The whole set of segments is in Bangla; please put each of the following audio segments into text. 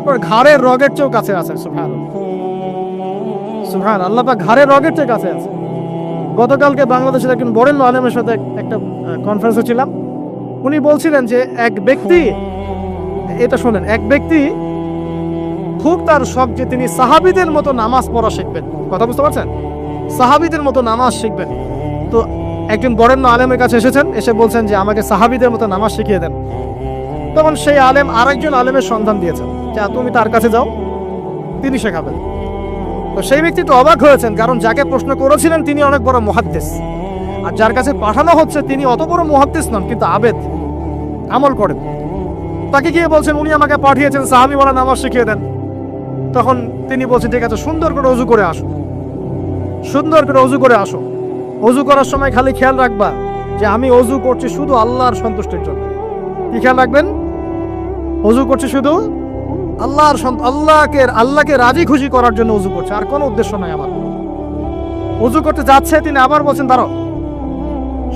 আপনার রগের চেয়েও কাছে পাক ঘাড়ের রগের চেয়ে কাছে আছে। গতকালকে বাংলাদেশের একজন সাথে একটা কনফারেন্সে ছিলাম। উনি বলছিলেন যে এক ব্যক্তি, এটা শোনেন, এক ব্যক্তি খুব তার শখ যে তিনি সাহাবিদের মতো নামাজ পড়া শিখবেন। কথা বুঝতে পারছেন? সাহাবিদের মতো নামাজ শিখবেন। তো একজন বরেণ্য আলেমের কাছে এসেছেন, এসে বলছেন যে আমাকে সাহাবিদের মতো নামাজ শিখিয়ে দেন। তখন সেই আলেম আরেকজন আলেমের সন্ধান দিয়েছেন। যে তুমি তার কাছে যাও, তিনি শেখাবেন। তো সেই ব্যক্তি তো অবাক হয়েছেন, কারণ যাকে প্রশ্ন করেছিলেন তিনি অনেক বড় মহাদ্দেশ আর যার কাছে পাঠানো হচ্ছে তিনি অত বড় মহাদ্দেশ নন, কিন্তু আবেদ, আমল করেন। তাকে গিয়ে বলছেন, উনি আমাকে পাঠিয়েছেন, সাহাবি বলা নামাজ শিখিয়ে দেন। তখন তিনি বলছেন, ঠিক আছে, সুন্দর করে অজু করে আসো। সুন্দর করে অজু করে আসো। অজু করার সময় খালি খেয়াল রাখবা যে, আমি অজু করছি শুধু আল্লাহর সন্তুষ্টির জন্য। কি খেয়াল রাখবেন? অজু করছে শুধু? আল্লাহর আল্লাহকে আল্লাহকে রাজি খুশি করার জন্য অজু করছে, আর কোনো উদ্দেশ্য নাই আমার। অজু করতে যাচ্ছে, তিনি আবার বলছেন, দাঁড়াও।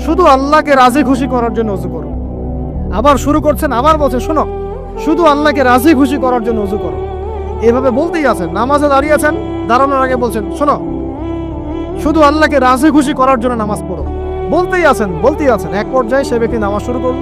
শুধু আল্লাহকে রাজি খুশি করার জন্য অজু করো। আবার শুরু করছেন, আবার বলছেন, শোনো, শুধু আল্লাহকে রাজি খুশি করার জন্য অজু করো। এভাবে বলতেই আছেন, নামাজে দাঁড়িয়ে আছেন, দাঁড়ানোর আগে বলছেন, শোনো, শুধু আল্লাহকে রাজি খুশি করার জন্য নামাজ পড়ো। বলতেই আছেন বলতেই আছেন, এক পর্যায়ে সে ব্যক্তি নামাজ শুরু করল।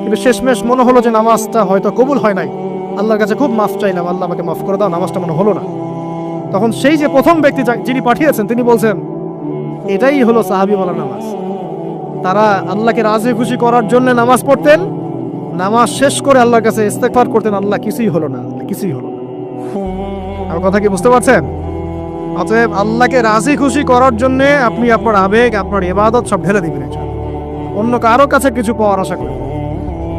কিন্তু শেষমেশ মনে হলো যে নামাজটা হয়তো কবুল হয় নাই। আল্লাহর কাছে খুব মাফ চাইলাম, আল্লাহ আমাকে মাফ করে দাও, নামাজটা মনে হলো না। তখন সেই যে প্রথম ব্যক্তি যিনি পাঠিয়েছেন, তিনি বলছেন, এটাই হলো সাহাবি বলা নামাজ। তারা আল্লাহকে রাজি খুশি করার জন্য নামাজ পড়তেন, নামাজ শেষ করে আল্লাহর কাছে ইস্তেকবার করতেন, আল্লাহ কিছুই হলো না কিছুই হলো না। আমার কথা কি বুঝতে পারছেন? অতএব আল্লাহকে রাজি খুশি করার জন্য আপনি আপনার আবেগ, আপনার ইবাদত সব ঢেলে দিবেন অন্য কারও কাছে কিছু পাওয়ার আশা করি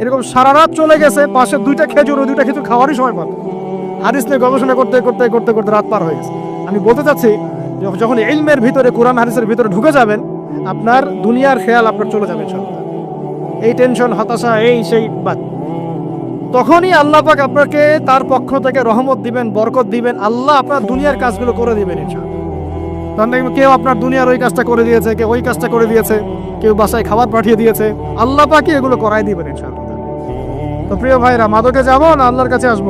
এরকম সারা রাত চলে গেছে, পাশে দুইটা খেজুর, ওই দুইটা খেজুর খাওয়ারই সময় পাবে। হাদিস নিয়ে গবেষণা করতে করতে করতে করতে রাত পার হয়ে গেছে। আমি বলতে চাচ্ছি, যখন ইলমের ভিতরে, কোরআন হাদিসের ভিতরে ঢুকে যাবেন, আপনার দুনিয়ার খেয়াল আপনার চলে যাবে সব এই টেনশন হতাশা, এই সেই বাদ। তখনই আল্লাহ পাক আপনাকে তার পক্ষ থেকে রহমত দিবেন, বরকত দিবেন। আল্লাহ আপনার দুনিয়ার কাজগুলো করে দিবেন তখন দেখবেন কেউ আপনার দুনিয়ার ওই কাজটা করে দিয়েছে, কেউ ওই কাজটা করে দিয়েছে, কেউ বাসায় খাবার পাঠিয়ে দিয়েছে। আল্লাহ পাকই এগুলো করাই দিবেন ইনশাআল্লাহ। তো প্রিয় ভাইরা, মাদকে যাব না আল্লাহর কাছে আসব?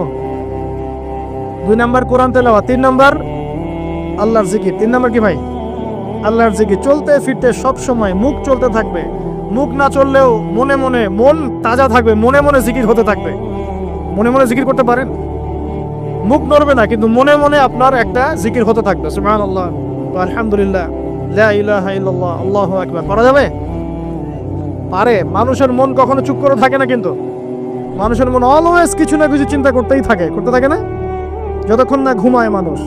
দুই নাম্বার কোরআন তেলাওয়া তিন নাম্বার আল্লাহর জিকির। তিন নাম্বার কি ভাই? আল্লাহর জিকির। চলতে ফিরতে সব সময় মুখ চলতে থাকবে। মুখ না চললেও মনে মনে মন তাজা থাকবে, মনে মনে জিকির হতে থাকবে। মনে মনে জিকির করতে পারেন? মুখ নড়বে না, কিন্তু মনে মনে আপনার একটা জিকির হতে থাকবে। সুবহানাল্লাহ। ওয়া আলহামদুলিল্লাহ। আল্লাহু আকবার। করা যাবে? পারে। মানুষের মন কখনো চুপ করে থাকে না কিন্তু। মানুষের মন অলওয়েজ কিছু না কিছু চিন্তা করতেই থাকে, করতে থাকে না? যতক্ষণ না ঘুমায় মানুষ।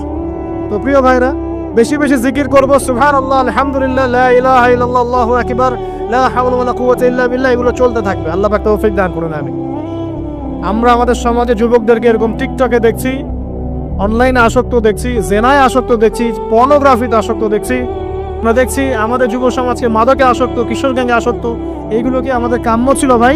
তো প্রিয় ভাইরা, বেশি বেশি জিকির করব সুবহান আল্লাহ আলহামদুলিল্লাহ ইলাহা ইল্লাল্লাহ, আল্লাহু আকবার, লা হাওলা ওয়ালা কুওয়াতা ইল্লা বিল্লাহ, এগুলো চলতে থাকবে। আল্লাহ পাক তৌফিক দান করুন আমি আমরা আমাদের সমাজে যুবকদেরকে এরকম টিকটকে দেখছি, অনলাইনে আসক্ত দেখছি, জেনায় আসক্ত দেখছি, পর্নোগ্রাফিতে আসক্ত দেখছি। আমরা দেখছি আমাদের যুব সমাজকে মাদকে আসক্ত কিশোর আসক্ত, এইগুলো কি আমাদের কাম্য ছিল ভাই?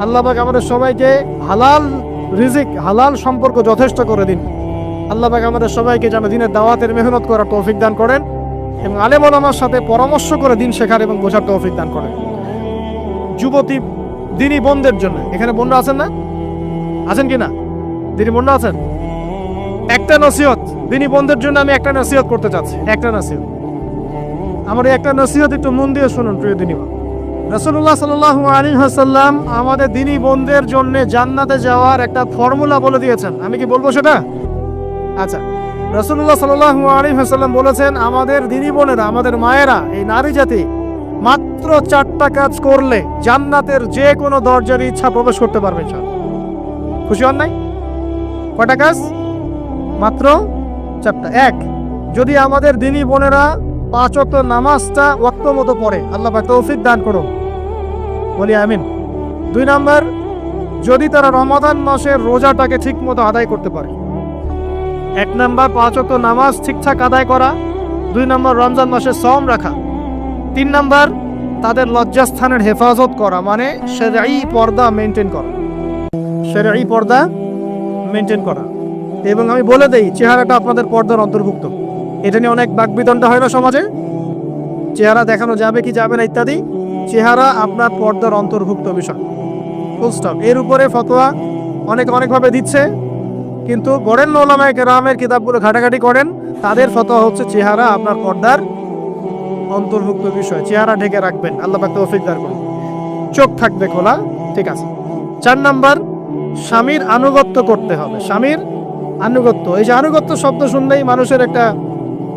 আল্লাহ পাক আমাদের সবাইকে হালাল রিজিক, হালাল সম্পর্ক যথেষ্ট করে দিন। আল্লাহ পাক আমাদের সবাইকে যেন দিনের দাওয়াতের মেহনত করার তৌফিক দান করেন এবং আলেম ওলামার সাথে পরামর্শ করে দিন শেখার এবং বোঝার তৌফিক দান করেন। যুবতী, দিনী বোনদের জন্য। এখানে বোনরা আছেন না? আছেন কি না? দিনী বোনরা আছেন? একটা নসিহত। দিনী বোনদের জন্য আমি একটা নসিহত করতে চাচ্ছি। একটা নসিহত। আমার একটা নসিহত একটু মন দিয়ে শুনুন, প্রিয় দিনী বোন। রসুল্লাহ সাল্লাহ আলী হাসাল্লাম আমাদের দিনী বোনদের জন্য জান্নাতে যাওয়ার একটা ফর্মুলা বলে দিয়েছেন। আমি কি বলব সেটা? আচ্ছা রসুল্লাহ সাল্লাহ আলী হাসাল্লাম বলেছেন, আমাদের দিনী বোনেরা, আমাদের মায়েরা, এই নারী জাতি মাত্র চারটা কাজ করলে জান্নাতের যে কোনো দরজার ইচ্ছা প্রবেশ করতে পারবে, ইনশাআল্লাহ। খুশি হন নাই? কয়টা কাজ? মাত্র চারটা। এক, যদি আমাদের দিনী বোনেরা পাঁচ ওয়াক্ত নামাজটা ওয়াক্ত মতো পড়ে। আল্লাহ পাক তৌফিক দান করুন। বলি আমিন। দুই নাম্বার, যদি তারা রমাদান মাসের রোজাটাকে ঠিক মতো আদায় করতে পারে। এক নাম্বার, পাঁচ ওয়াক্ত নামাজ ঠিকঠাক আদায় করা। দুই নাম্বার, রমজান মাসে সম রাখা। তিন নাম্বার, তাদের লজ্জাস্থানের হেফাজত করা মানে সেরাই পর্দা মেনটেন করা। সেরাই পর্দা মেনটেন করা। এবং আমি বলে দেই, চেহারাটা আপনাদের পর্দার অন্তর্ভুক্ত। এটা নিয়ে অনেক বাকবিতণ্ডা হয় না সমাজে? চেহারা দেখানো যাবে কি যাবে না ইত্যাদি? চেহারা আপনার পর্দার অন্তর্ভুক্ত বিষয়। ফুল স্টপ এর উপরে ফতোয়া অনেক অনেকভাবে দিচ্ছে। কিন্তু গড়েন ওলামায় কেরামের কিতাবগুলো ঘাটাঘাটি করেন, তাদের ফতোয়া হচ্ছে চেহারা আপনার পর্দার অন্তর্ভুক্ত বিষয়। চেহারা ঢেকে রাখবেন। আল্লাহ তৌফিক দান করুন। চোখ থাকবে খোলা, ঠিক আছে। চার নাম্বার, স্বামীর আনুগত্য করতে হবে। স্বামীর আনুগত্য। এই যে আনুগত্য শব্দ শুনলেই মানুষের একটা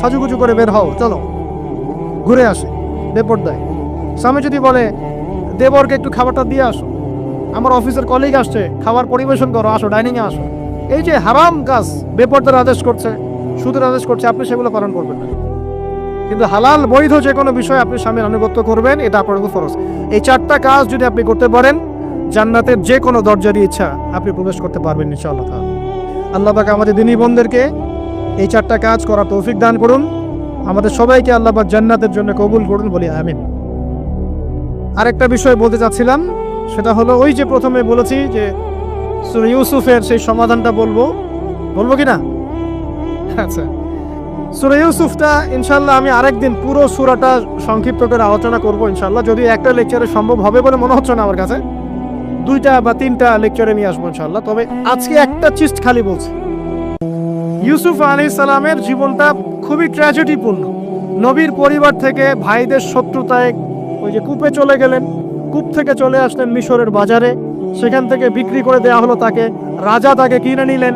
সাজুগুজু করে বের হও, চলো। ঘুরে আসে, বেপর্দায়। স্বামী যদি বলে, দেবরকে একটু খাবারটা দিয়ে আসো। আমার অফিসের কলিগ আসছে, খাবার পরিবেশন করো, আসো ডাইনিংয়ে আসো। এই যে হারাম কাজ, বেপর্দার আদেশ করছে, সুদের আদেশ করছে, আপনি সেগুলো পালন করবেন না। কিন্তু হালাল, বৈধ যে কোনো বিষয়ে আপনি স্বামীর আনুগত্য করবেন, এটা আপনার উপর ফরজ। এই চারটা কাজ যদি আপনি করতে পারেন, জান্নাতের যে কোনো দরজারই ইচ্ছা আপনি প্রবেশ করতে পারবেন তাআলা। আল্লাহ পাক আমাদের দিনী বোনদেরকে এই চারটা কাজ করার তৌফিক দান করুন। আমাদের সবাইকে আল্লাহ জান্নাতের জন্য কবুল করুন বলি আমিন। আরেকটা বিষয় বলতে চাচ্ছিলাম, সেটা হলো ওই যে প্রথমে বলেছি যে ইউসুফের সেই সমাধানটা বলব। বলব কি না? আচ্ছা। সুরা ইউসুফটা ইনশাল্লাহ আমি আরেকদিন পুরো সুরাটা সংক্ষিপ্ত করে আলোচনা করব ইনশাল্লাহ যদি একটা লেকচারে সম্ভব হবে বলে মনে হচ্ছে না আমার কাছে, দুইটা বা তিনটা লেকচারে নিয়ে আসব ইনশাল্লাহ তবে আজকে একটা চিস্ট খালি বলছি। ইউসুফ আলী সালামের জীবনটা খুবই ট্র্যাজেডিপূর্ণ নবীর পরিবার থেকে ভাইদের শত্রুতায় ওই যে কূপে চলে গেলেন, কূপ থেকে চলে আসলেন মিশরের বাজারে। সেখান থেকে বিক্রি করে দেওয়া হলো তাকে, রাজা তাকে কিনে নিলেন।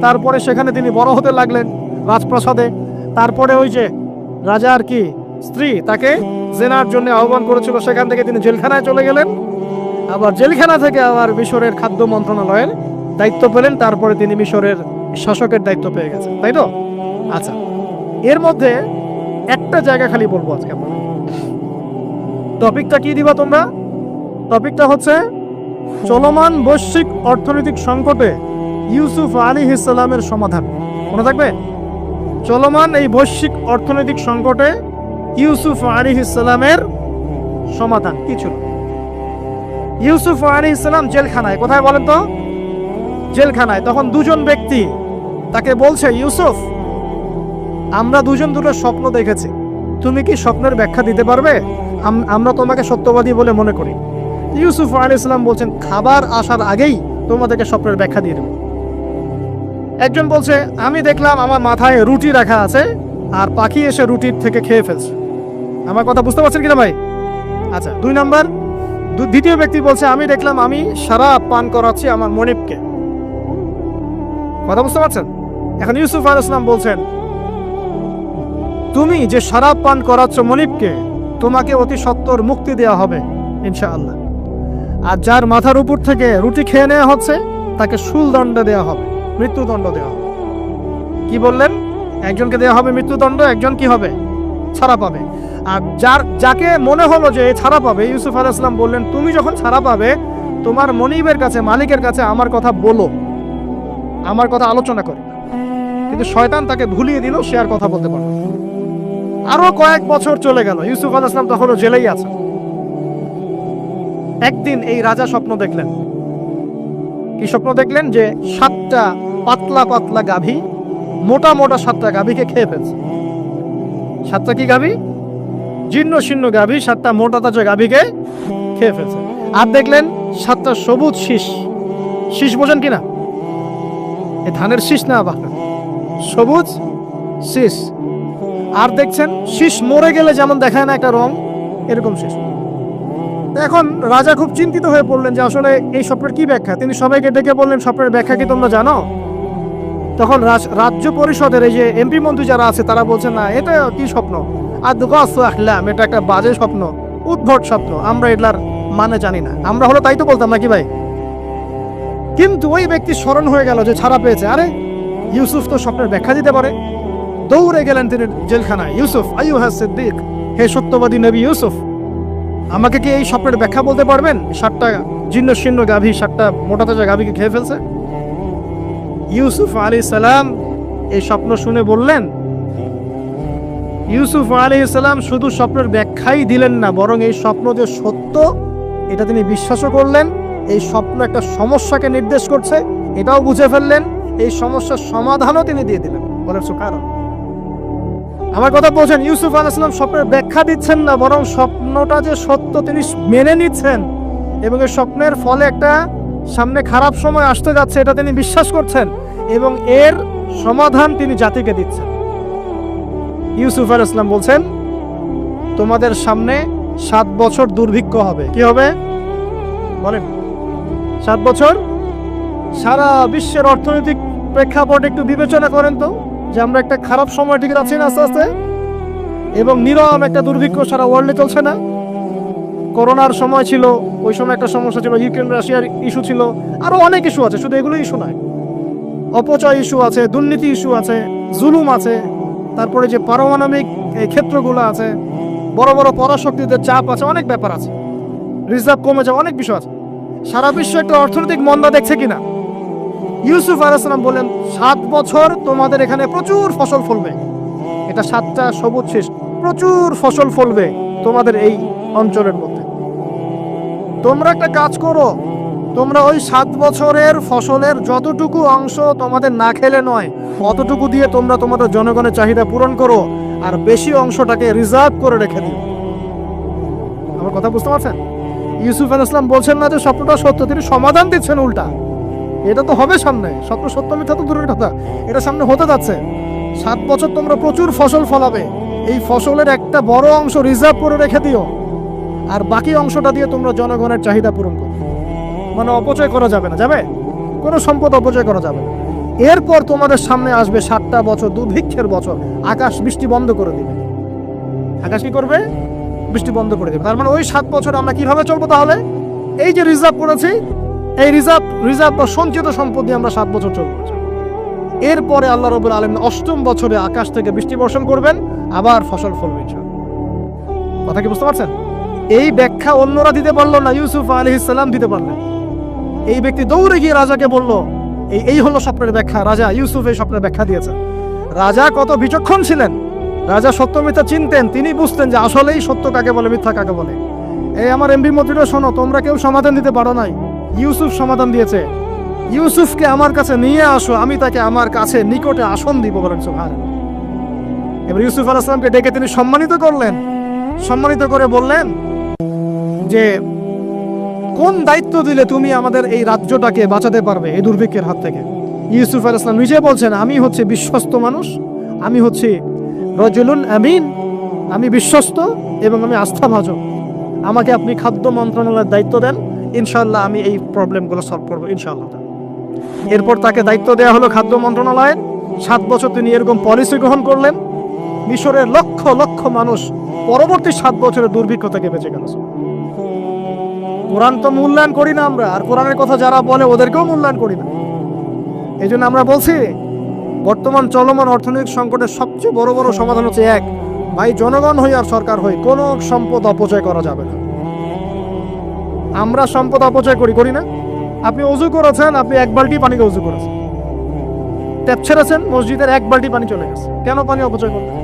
তারপরে সেখানে তিনি বড় হতে লাগলেন রাজপ্রাসাদে। তারপরে ওই যে রাজার কি, স্ত্রী তাকে জেনার জন্য আহ্বান করেছিল। সেখান থেকে তিনি জেলখানায় চলে গেলেন। আবার জেলখানা থেকে আবার মিশরের খাদ্য মন্ত্রণালয়ের দায়িত্ব পেলেন। তারপরে তিনি মিশরের শাসকের দায়িত্ব পেয়ে গেছেন তাই তো? আচ্ছা এর মধ্যে একটা জায়গা খালি বলব আজকে আপনাদের টপিকটা কি দিবা তোমরা? টপিকটা হচ্ছে চলমান বৈশ্বিক অর্থনৈতিক সংকটে ইউসুফ আলী ইসলামের সমাধান। মনে থাকবে? চলমান এই বৈশ্বিক অর্থনৈতিক সংকটে ইউসুফ আলী ইসলামের সমাধান, কি ছিল? ইউসুফ আলী ইসলাম জেলখানায়, কোথায় বলেন তো? জেলখানায়, তখন দুজন ব্যক্তি তাকে বলছে, ইউসুফ, আমরা দুজন দুটো স্বপ্ন দেখেছি। তুমি কি স্বপ্নের ব্যাখ্যা দিতে পারবে? আমরা তোমাকে সত্যবাদী বলে মনে করি। ইউসুফ আলী ইসলাম বলছেন, খাবার আসার আগেই তোমাদেরকে স্বপ্নের ব্যাখ্যা দিয়ে দেবো। একজন বলছে, আমি দেখলাম আমার মাথায় রুটি রাখা আছে, আর পাখি এসে রুটির থেকে খেয়ে ফেলছে। আমার কথা বুঝতে পারছেন কিনা ভাই? আচ্ছা দুই নাম্বার। দ্বিতীয় ব্যক্তি বলছে, আমি দেখলাম আমি সারা পান করাচ্ছি আমার মনিবকে। কথা বুঝতে পারছেন? এখন ইউসুফ আল ইসলাম বলছেন, তুমি যে শরাব পান করাচ্ছ মনিবকে, তোমাকে অতি সত্তর মুক্তি দেওয়া হবে, ইনশাআল্লাহ। আর যার মাথার উপর থেকে রুটি খেয়ে নেওয়া হচ্ছে, তাকে শুল দণ্ড দেওয়া হবে, মৃত্যুদণ্ড দেওয়া হবে। কি বললেন? একজনকে দেওয়া হবে মৃত্যুদণ্ড, একজন কি হবে? ছাড়া পাবে। আর যার, যাকে মনে হলো যে ছাড়া পাবে, ইউসুফ আল ইসলাম বললেন, তুমি যখন ছাড়া পাবে, তোমার মনিবের কাছে, মালিকের কাছে আমার কথা বলো। আমার কথা আলোচনা করে। কিন্তু শয়তান তাকে ভুলিয়ে দিল, সে আর কথা বলতে পারল আরও কয়েক বছর চলে গেল, ইউসুফ আল ইসলাম তখনও জেলেই আছে একদিন এই রাজা স্বপ্ন দেখলেন। কি স্বপ্ন দেখলেন? যে সাতটা পাতলা পাতলা গাভী, মোটা মোটা সাতটা গাভীকে খেয়ে ফেলছে। সাতটা কি গাভী? জীর্ণ শীর্ণ গাভী, সাতটা মোটা তাজা গাভীকে খেয়ে ফেলছে। আর দেখলেন সাতটা সবুজ শীষ। শীষ বোঝেন কিনা? এ ধানের শীষ না আবার সবুজ, শীষ। আর দেখছেন, শীষ মরে গেলে যেমন দেখায় না একটা রং, এরকম শীষ। এখন রাজা খুব চিন্তিত হয়ে পড়লেন যে আসলে এই স্বপ্নের কি ব্যাখ্যা? তিনি সবাইকে ডেকে বললেন, স্বপ্নের ব্যাখ্যা কি তোমরা জানো? তখন রাজ- রাজ্য পরিষদের এই যে এমপি মন্ত্রী যারা আছে, তারা বলছেন, না, এটা কি স্বপ্ন? আর আহলাম এটা একটা বাজে স্বপ্ন, উদ্ভট স্বপ্ন, আমরা এটার মানে জানি না। আমরা হলো তাই তো বলতাম নাকি ভাই? কিন্তু ওই ব্যক্তি স্মরণ হয়ে গেল যে ছাড়া পেয়েছে। আরে ইউসুফ তো স্বপ্নের ব্যাখ্যা দিতে পারে। দৌড়ে গেলেন তিনি জেলখানায়। ইউসুফ আইউ হ্যাঁ সিদ্দিক, হে সত্যবাদী নবী ইউসুফ, আমাকে কি এই স্বপ্নের ব্যাখ্যা বলতে পারবেন? সাতটা জীর্ণ শীর্ণ গাভী, সাতটা মোটা তাজা গাভীকে খেয়ে ফেলছে। ইউসুফ আলী সালাম এই স্বপ্ন শুনে বললেন, ইউসুফ আলী সালাম শুধু স্বপ্নের ব্যাখ্যাই দিলেন না, বরং এই স্বপ্ন যে সত্য, এটা তিনি বিশ্বাসও করলেন। এই স্বপ্ন একটা সমস্যাকে নির্দেশ করছে, এটাও বুঝে ফেললেন। এই সমস্যার সমাধানও তিনি দিয়ে দিলেন। বলেন সুকারণ আমার কথা বলছেন, ইউসুফ আলাইসালাম স্বপ্নের ব্যাখ্যা দিচ্ছেন না, বরং স্বপ্নটা যে সত্য তিনি মেনে নিচ্ছেন এবং এই স্বপ্নের ফলে একটা সামনে খারাপ সময় আসতে যাচ্ছে, এটা তিনি বিশ্বাস করছেন এবং এর সমাধান তিনি জাতিকে দিচ্ছেন। ইউসুফ আল ইসলাম বলছেন, তোমাদের সামনে সাত বছর দুর্ভিক্ষ হবে। কি হবে? বলেন, সাত বছর? সারা বিশ্বের অর্থনৈতিক প্রেক্ষাপট একটু বিবেচনা করেন তো, যে আমরা একটা খারাপ সময় ঠিক যাচ্ছি না আস্তে আস্তে, এবং নিরম একটা দুর্ভিক্ষ সারা ওয়ার্ল্ডে চলছে না। করোনার সময় ছিল, ওই সময় একটা সমস্যা ছিল, ইউক্রেন, রাশিয়ার ইস্যু ছিল, আরও অনেক ইস্যু আছে, শুধু এগুলো ইস্যু নয়। অপচয় ইস্যু আছে, দুর্নীতি ইস্যু আছে, জুলুম আছে, তারপরে যে পারমাণবিক, এই ক্ষেত্রগুলো আছে, বড় বড় পরাশক্তিদের চাপ আছে, অনেক ব্যাপার আছে। রিজার্ভ কমে যাওয়া অনেক বিষয় আছে। সারা বিশ্ব একটা অর্থনৈতিক মন্দা দেখছে কিনা? ইউসুফ আলাইসালাম বললেন, সাত বছর তোমাদের এখানে প্রচুর ফসল ফলবে। এটা সাতটা সবুজ শেষ, প্রচুর ফসল ফলবে তোমাদের এই অঞ্চলের মধ্যে। তোমরা একটা কাজ করো, তোমরা ওই সাত বছরের ফসলের যতটুকু অংশ তোমাদের না খেলে নয়, অতটুকু দিয়ে তোমরা তোমাদের জনগণের চাহিদা পূরণ করো আর বেশি অংশটাকে রিজার্ভ করে রেখে দিও। আমার কথা বুঝতে পারছেন? ইউসুফ আল ইসলাম বলছেন না যে স্বপ্নটা সত্য, তিনি সমাধান দিচ্ছেন উল্টা। এটা তো হবে সামনে। স্বপ্ন সত্য মিথ্যা তো দূরের কথা। এটা সামনে হতে যাচ্ছে। সাত বছর তোমরা প্রচুর ফসল ফলাবে। এই ফসলের একটা বড় অংশ রিজার্ভ করে রেখে দিও। আর বাকি অংশটা দিয়ে তোমরা জনগণের চাহিদা পূরণ করো। মানে অপচয় করা যাবে না। যাবে? কোনো সম্পদ অপচয় করা যাবে না। এরপর তোমাদের সামনে আসবে সাতটা বছর দুর্ভিক্ষের বছর। আকাশ বৃষ্টি বন্ধ করে দিবে। আকাশ কি করবে? বৃষ্টি বন্ধ করে দেবে। তার মানে ওই সাত বছর আমরা কীভাবে চলবো তাহলে? এই যে রিজার্ভ করেছি এই রিজার্ভ রিজার্ভ বা সঞ্চিত সম্পদ দিয়ে আমরা সাত বছর চলবো। এরপরে আল্লাহ রবুল আলম অষ্টম বছরে আকাশ থেকে বৃষ্টি বর্ষণ করবেন, আবার ফসল ফলবে। কথা কি বুঝতে পারছেন? এই ব্যাখ্যা অন্যরা দিতে পারল না, ইউসুফ আলী ইসলাম দিতে পারলেন। এই ব্যক্তি দৌড়ে গিয়ে রাজাকে বলল, এই এই হলো স্বপ্নের ব্যাখ্যা, রাজা ইউসুফ এই স্বপ্নের ব্যাখ্যা দিয়েছেন। রাজা কত বিচক্ষণ ছিলেন। রাজা সত্য মিথ্যা চিনতেন, তিনি বুঝতেন যে আসলেই সত্য কাকে বলে, মিথ্যা কাকে বলে। এই আমার এমপি মন্ত্রীরা শোনো, তোমরা কেউ সমাধান দিতে পারো নাই। ইউসুফ সমাধান দিয়েছে। ইউসুফকে আমার কাছে নিয়ে আসো, আমি তাকে আমার কাছে নিকটে আসন দিব বলেন সুহান এবার ইউসুফ আলাইসলামকে ডেকে তিনি সম্মানিত করলেন। সম্মানিত করে বললেন যে, কোন দায়িত্ব দিলে তুমি আমাদের এই রাজ্যটাকে বাঁচাতে পারবে এই দুর্ভিক্ষের হাত থেকে? ইউসুফ আল নিজে বলছেন, আমি হচ্ছে বিশ্বস্ত মানুষ, আমি হচ্ছে রজুলুন আমিন, আমি বিশ্বস্ত এবং আমি আস্থাভাজক আমাকে আপনি খাদ্য মন্ত্রণালয়ের দায়িত্ব দেন ইনশাল্লাহ আমি এই প্রবলেমগুলো সলভ করব ইনশাল্লাহ এরপর তাকে দায়িত্ব দেওয়া হলো খাদ্য মন্ত্রণালয়ের। সাত বছর তিনি এরকম পলিসি গ্রহণ করলেন। মিশরের লক্ষ লক্ষ মানুষ পরবর্তী সাত বছরের দুর্ভিক্ষ থেকে বেঁচে গেল। কোরআন তো মূল্যায়ন করি না আমরা, আর কোরআনের কথা যারা বলে ওদেরকেও মূল্যায়ন করি না। এই জন্য আমরা বলছি, বর্তমান চলমান অর্থনৈতিক সংকটের সবচেয়ে বড় বড় সমাধান হচ্ছে এক, ভাই জনগণ হই আর সরকার হই, কোনো সম্পদ অপচয় করা যাবে না। আমরা সম্পদ অপচয় করি করি না। আপনি অজু করেছেন, আপনি এক বালতি পানিকে অজু করেছেন। ট্যাপ ছেড়েছেন, মসজিদের এক বালতি পানি চলে গেছে। কেন পানি অপচয় করলেন?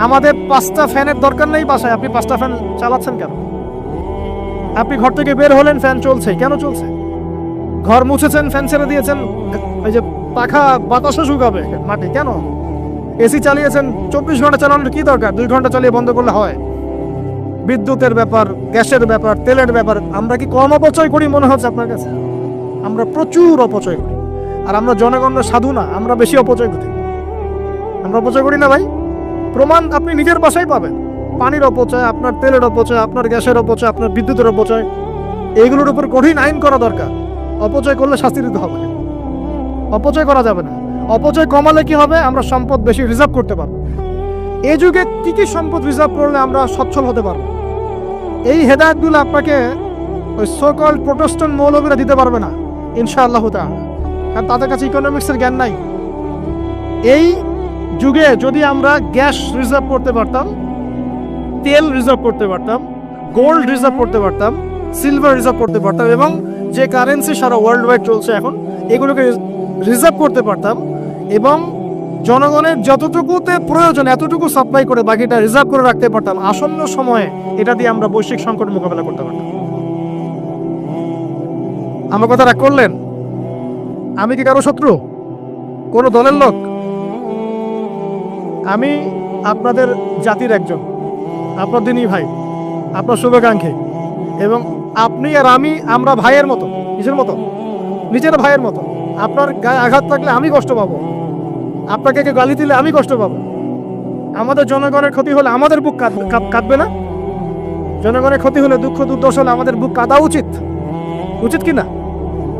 আমাদের পাঁচটা ফ্যানের দরকার নেই বাসায়। আপনি পাঁচটা ফ্যান চালাচ্ছেন কেন? আপনি ঘর থেকে বের হলেন, ফ্যান চলছে। কেন চলছে? ঘর মুছেছেন, ফ্যান ছেড়ে দিয়েছেন। ওই যে পাখা বাতাসে শুকাবে মাটি কেন? এসি চালিয়েছেন, চব্বিশ ঘণ্টা চালানোর কি দরকার? দুই ঘণ্টা চালিয়ে বন্ধ করলে হয়। বিদ্যুতের ব্যাপার, গ্যাসের ব্যাপার, তেলের ব্যাপার, আমরা কি কম অপচয় করি মনে হচ্ছে আপনার কাছে? আমরা প্রচুর অপচয় করি। আর আমরা জনগণের সাধু না, আমরা বেশি অপচয় করি। আমরা অপচয় করি না ভাই। প্রমাণ আপনি নিজের বাসায় পাবেন। পানির অপচয়, আপনার তেলের অপচয়, আপনার গ্যাসের অপচয়, আপনার বিদ্যুতের অপচয়, এগুলোর উপর কঠিন আইন করা দরকার। অপচয় করলে শাস্তি দিতে হবে। অপচয় করা যাবে না। অপচয় কমালে কি হবে? আমরা সম্পদ বেশি রিজার্ভ করতে পারব। এই যুগে কি কি সম্পদ রিজার্ভ করলে আমরা সচ্ছল হতে পারব? এই হেদায়তগুলো আপনাকে ওই সকল প্রোটেস্টন মৌলবীরা দিতে পারবে না, ইনশাআল্লাহ তাআলা। কারণ তাদের কাছে ইকোনমিক্সের জ্ঞান নাই। এই যুগে যদি আমরা গ্যাস রিজার্ভ করতে পারতাম, তেল রিজার্ভ করতে পারতাম গোল্ড রিজার্ভ করতে পারতাম সিলভার রিজার্ভ করতে পারতাম এবং যে কারেন্সি সারা ওয়ার্ল্ড ওয়াইড চলছে এখন, এগুলোকে রিজার্ভ করতে পারতাম এবং জনগণের যতটুকুতে প্রয়োজন, এতটুকু সাপ্লাই করে বাকিটা রিজার্ভ করে রাখতে পারতাম। আসন্ন সময়ে এটা দিয়ে আমরা বৈশ্বিক সংকট মোকাবেলা করতে পারতাম। আমার কথা রাগ করলেন? আমি কি কারও শত্রু? কোনো দলের লোক? আমি আপনাদের জাতির একজন। আপনার দিনই ভাই। আপনার শুভাকাঙ্ক্ষী। এবং আপনি আর আমি, আমরা ভাইয়ের মতো, নিজের মতো, নিজের ভাইয়ের মতো। আপনার গায়ে আঘাত থাকলে আমি কষ্ট পাবো। আপনাকে কেউ গালি দিলে আমি কষ্ট পাবো। আমাদের জনগণের ক্ষতি হলে আমাদের বুক কাঁদবে না? জনগণের ক্ষতি হলে দুঃখ দুর্দশা হলে আমাদের বুক কাঁদা উচিত। উচিত কি না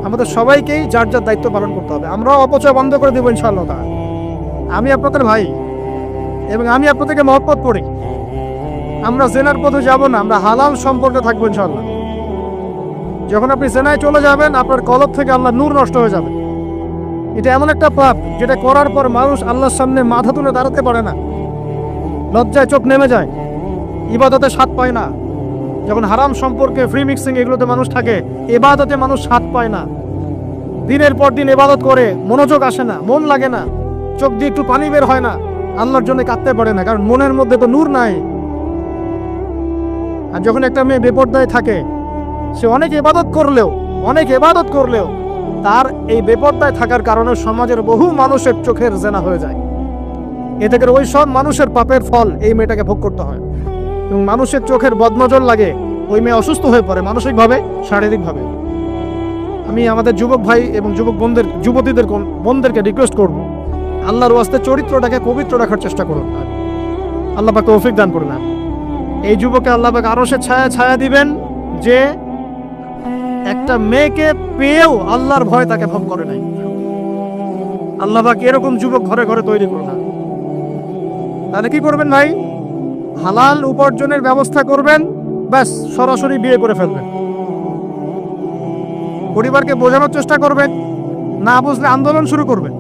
আমাদের সবাইকেই যার যার দায়িত্ব পালন করতে হবে। আমরাও অপচয় বন্ধ করে দেবো ইনশাআল্লাহ। আমি আপনাদের ভাই এবং আমি আপনাদেরকে মহব্বত করি। আমরা জেনার পথে যাব না, আমরা হালাল সম্পর্কে থাকব ইনশাআল্লাহ। যখন আপনি জেনায় চলে যাবেন, আপনার কলব থেকে আল্লাহ নূর নষ্ট হয়ে যাবে। এটা এমন একটা পাপ যেটা করার পর মানুষ আল্লাহর সামনে মাথা তুলে দাঁড়াতে পারে না। লজ্জায় চোখ নেমে যায়। ইবাদতে স্বাদ পায় না। যখন হারাম সম্পর্কে ফ্রি মিক্সিং এগুলোতে মানুষ থাকে, এবাদতে মানুষ স্বাদ পায় না। দিনের পর দিন এবাদত করে, মনোযোগ আসে না, মন লাগে না। চোখ দিয়ে একটু পানি বের হয় না, আল্লাহর জন্য কাঁদতে পারে না, কারণ মনের মধ্যে তো নূর নাই। আর যখন একটা মেয়ে বেপর্দায় থাকে, সে অনেক ইবাদত করলেও, অনেক এবাদত করলেও তার এই বেপরদায় থাকার কারণে সমাজের বহু মানুষের চোখের জেনা হয়ে যায়। এ থেকে ওই সব মানুষের পাপের ফল এই মেয়েটাকে ভোগ করতে হয়। এবং মানুষের চোখের বদনজর লাগে, ওই মেয়ে অসুস্থ হয়ে পড়ে মানসিকভাবে, শারীরিকভাবে। আমি আমাদের যুবক ভাই এবং যুবক বোনদের, যুবতীদের বোনদেরকে রিকোয়েস্ট করব। আল্লাহর ওয়াস্তে চরিত্রটাকে পবিত্র রাখার চেষ্টা করুন। আল্লাহ পাকে তৌফিক দান করুন। এই যুবকে আল্লাহ পাক আরও সে ছায়া ছায়া দিবেন যে একটা মেয়েকে পেয়েও আল্লাহর ভয় তাকে ভোগ করে নাই। আল্লাহ পাক এরকম যুবক ঘরে ঘরে তৈরি করুন। না তাহলে কি করবেন ভাই? হালাল উপার্জনের ব্যবস্থা করবেন, ব্যাস, সরাসরি বিয়ে করে ফেলবেন। পরিবারকে বোঝানোর চেষ্টা করবেন, না বুঝলে আন্দোলন শুরু করবেন।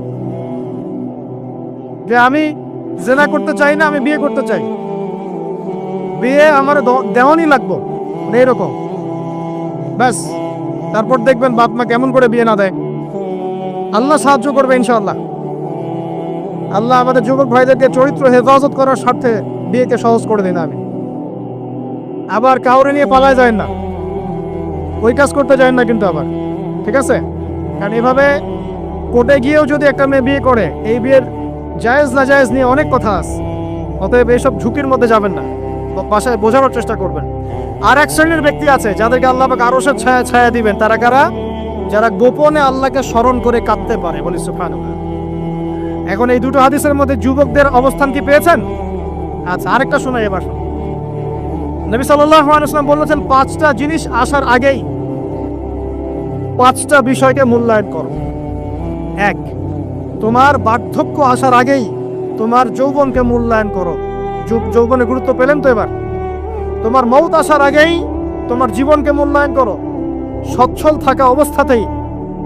যে আমি জেনা করতে চাই না, আমি বিয়ে করতে চাই। বিয়ে আমার দ- দেওয়ানই লাগবো মানে এরকম। ব্যাস তারপর দেখবেন বাপ মা কেমন করে বিয়ে না দেয়। আল্লাহ সাহায্য করবে ইনশাআল্লাহ। আল্লাহ আমাদের যুবক ভাইদেরকে চরিত্র হেফাজত করার স্বার্থে বিয়েকে সহজ করে দিন আমি আবার কাউরে নিয়ে পালায় যায় না। ওই কাজ করতে যায় না কিন্তু আবার। ঠিক আছে? কারণ এভাবে কোর্টে গিয়েও যদি একটা মেয়ে বিয়ে করে, এই বিয়ের জায়েজ না জায়েজ নিয়ে অনেক কথা আছে। অতএব এইসব ঝুঁকির মধ্যে যাবেন না। বাসায় বোঝানোর চেষ্টা করবেন। আর এক শ্রেণির ব্যক্তি আছে, যাদেরকে আল্লাহ আরও সে ছায়া ছায়া দিবেন। তারা কারা? যারা গোপনে আল্লাহকে স্মরণ করে কাঁদতে পারে, বলি সুবহানাল্লাহ। এখন এই দুটো হাদিসের মধ্যে যুবকদের অবস্থান কি পেয়েছেন? আচ্ছা আরেকটা শোনাই এবার। নবী সাল্লাল্লাহু আলাইহি বলেছেন, পাঁচটা জিনিস আসার আগেই পাঁচটা বিষয়কে মূল্যায়ন করো। এক, তোমার বার্ধক্য আসার আগেই তোমার যৌবনকে মূল্যায়ন করো। যৌবনে গুরুত্ব পেলেন তো এবার। তোমার মৌত আসার আগেই তোমার জীবনকে মূল্যায়ন করো। সচ্ছল থাকা অবস্থাতেই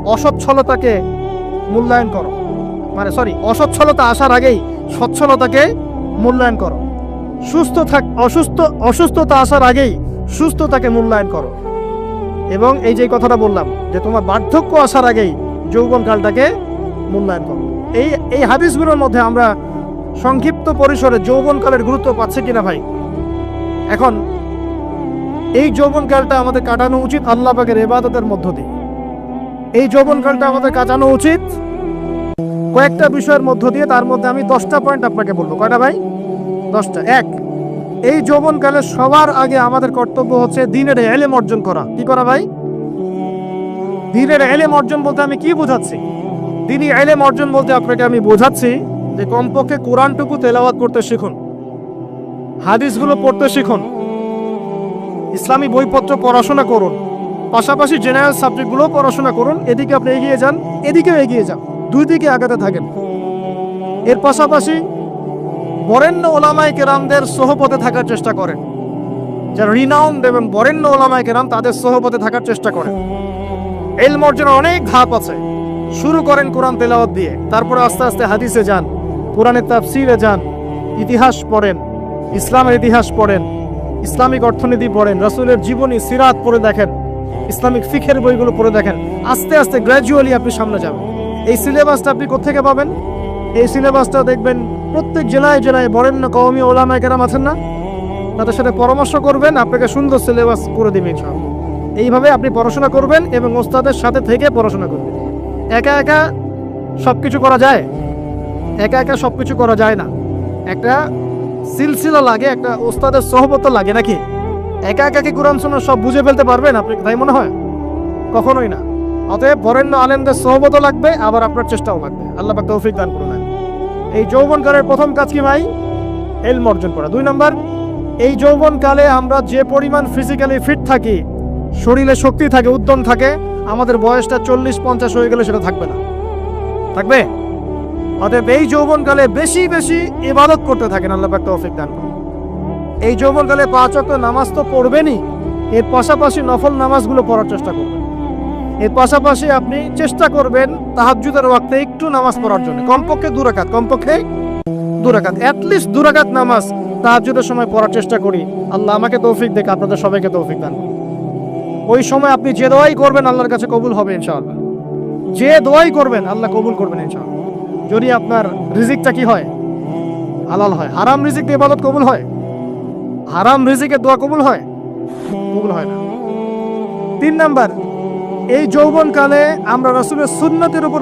অসচ্ছলতাকে মূল্যায়ন করো। মানে সরি অসচ্ছলতা আসার আগেই সচ্ছলতাকে মূল্যায়ন করো। সুস্থ থাক, অসুস্থ, অসুস্থতা আসার আগেই সুস্থতাকে মূল্যায়ন করো। এবং এই যে কথাটা বললাম, যে তোমার বার্ধক্য আসার আগেই যৌবনকালটাকে মূল্যায়ন করো। এই এই হাদিসগুলোর মধ্যে আমরা সংক্ষিপ্ত পরিসরে যৌবনকালের গুরুত্ব পাচ্ছে কিনা ভাই? এখন, এই যৌবনকালটা আমাদের কাটানো উচিত আল্লাহ পাকের এবাদতের মধ্য দিয়ে। এই যৌবনকালটা আমাদের কাটানো উচিত কয়েকটা বিষয়ের মধ্য দিয়ে, তার মধ্যে আমি দশটা পয়েন্ট আপনাকে বলব। কয়টা ভাই? দশটা। এক, এই যৌবনকালে সবার আগে আমাদের কর্তব্য হচ্ছে দিনের এলেম অর্জন করা। কি করা ভাই? দিনের এলেম অর্জন বলতে আমি কি বোঝাচ্ছি? দিনই এলেম অর্জন বলতে আপনাকে আমি বোঝাচ্ছি যে কমপক্ষে কোরআনটুকু তেলাওয়াত করতে শিখুন, হাদিসগুলো পড়তে শিখুন, ইসলামী বইপত্র পড়াশোনা করুন, পাশাপাশি জেনারেল সাবজেক্টগুলো পড়াশোনা করুন, এদিকে আপনি এগিয়ে যান, এদিকেও এগিয়ে যান, দুই দিকে আগাতে থাকেন। এর পাশাপাশি বরেণ্য ওলামাই কেরামদের সোহপথে থাকার চেষ্টা করেন। যারা রিনাউন্ড এবং বরেণ্য ওলামাই কেরাম, তাদের সোহপথে থাকার চেষ্টা করেন। এলম অর্জনের অনেক ধাপ আছে। শুরু করেন কোরআন তেলাওয়াত দিয়ে, তারপরে আস্তে আস্তে হাদিসে যান। কোরআনের তাফসিরে যান, ইতিহাস পড়েন, ইসলামের ইতিহাস পড়েন, ইসলামিক অর্থনীতি পড়েন, রাসূলের জীবনী, সিরাত পড়ে দেখেন, ইসলামিক ফিখের বইগুলো পড়ে দেখেন, আস্তে আস্তে গ্র্যাজুয়ালি আপনি সামনে যাবেন। এই সিলেবাসটা আপনি কোত্থেকে পাবেন? এই সিলেবাসটা দেখবেন প্রত্যেক জেলায় জেলায় বরেণ্য কওমি ওলামায় কেরাম আছেন না? তাদের সাথে পরামর্শ করবেন, আপনাকে সুন্দর সিলেবাস করে দেবে এইভাবে আপনি পড়াশোনা করবেন এবং ওস্তাদের সাথে থেকে পড়াশোনা করবেন। একা একা সব কিছু করা যায়? একা একা সব কিছু করা যায় না। একটা সিলসিলা লাগে, একটা ওস্তাদের সহবত লাগে নাকি? একা একা কি কোরআন শোনা সব বুঝে ফেলতে পারবেন আপনি তাই মনে হয়? কখনোই না। অতএব বরেণ্য আলেমদের সহবত লাগবে, আবার আপনার চেষ্টাও লাগবে। আল্লাহ পাক তৌফিক দান করুন। এই যৌবনকালের প্রথম কাজ কি ভাই? এলম অর্জন করা। দুই নম্বর, এই যৌবনকালে আমরা যে পরিমাণ ফিজিক্যালি ফিট থাকি, শরীরে শক্তি থাকে, উদ্যম থাকে, আমাদের বয়সটা চল্লিশ পঞ্চাশ হয়ে গেলে সেটা থাকবে না। থাকবে? অতএব এই যৌবনকালে বেশি বেশি ইবাদত করতে থাকেন আল্লাহ পাক তৌফিক দান করুন। এই যৌবনকালে পাঁচ ওয়াক্ত নামাজ তো পড়বেনই, এর পাশাপাশি নফল নামাজগুলো পড়ার চেষ্টা করবেন। এর পাশাপাশি আপনি চেষ্টা করবেন তাহাজ্জুদের ওয়াক্তে একটু নামাজ পড়ার জন্য। কমপক্ষে দু রাকাত, কমপক্ষে দু রাকাত অ্যাটলিস্ট দু রাকাত নামাজ তাহাজ্জুদের সময় পড়ার চেষ্টা করি। আল্লাহ আমাকে তৌফিক দেখে, আপনাদের সবাইকে তৌফিক দান। ওই সময় আপনি যে দোয়াই করবেন আল্লাহর কাছে কবুল হবে ইনশাআল্লাহ। যে দোয়াই করবেন আল্লাহ কবুল করবেন ইনশাআল্লাহ। যদি আপনার রিজিকটা কি হয়? হালাল হয়। হারাম রিজিক দিয়ে ইবাদত কবুল হয়? হারাম রিজিকের দোয়া কবুল হয়? কবুল হয় না। তিন নাম্বার, এই যৌবন কালে আমরা রসুলের সুন্নতির উপর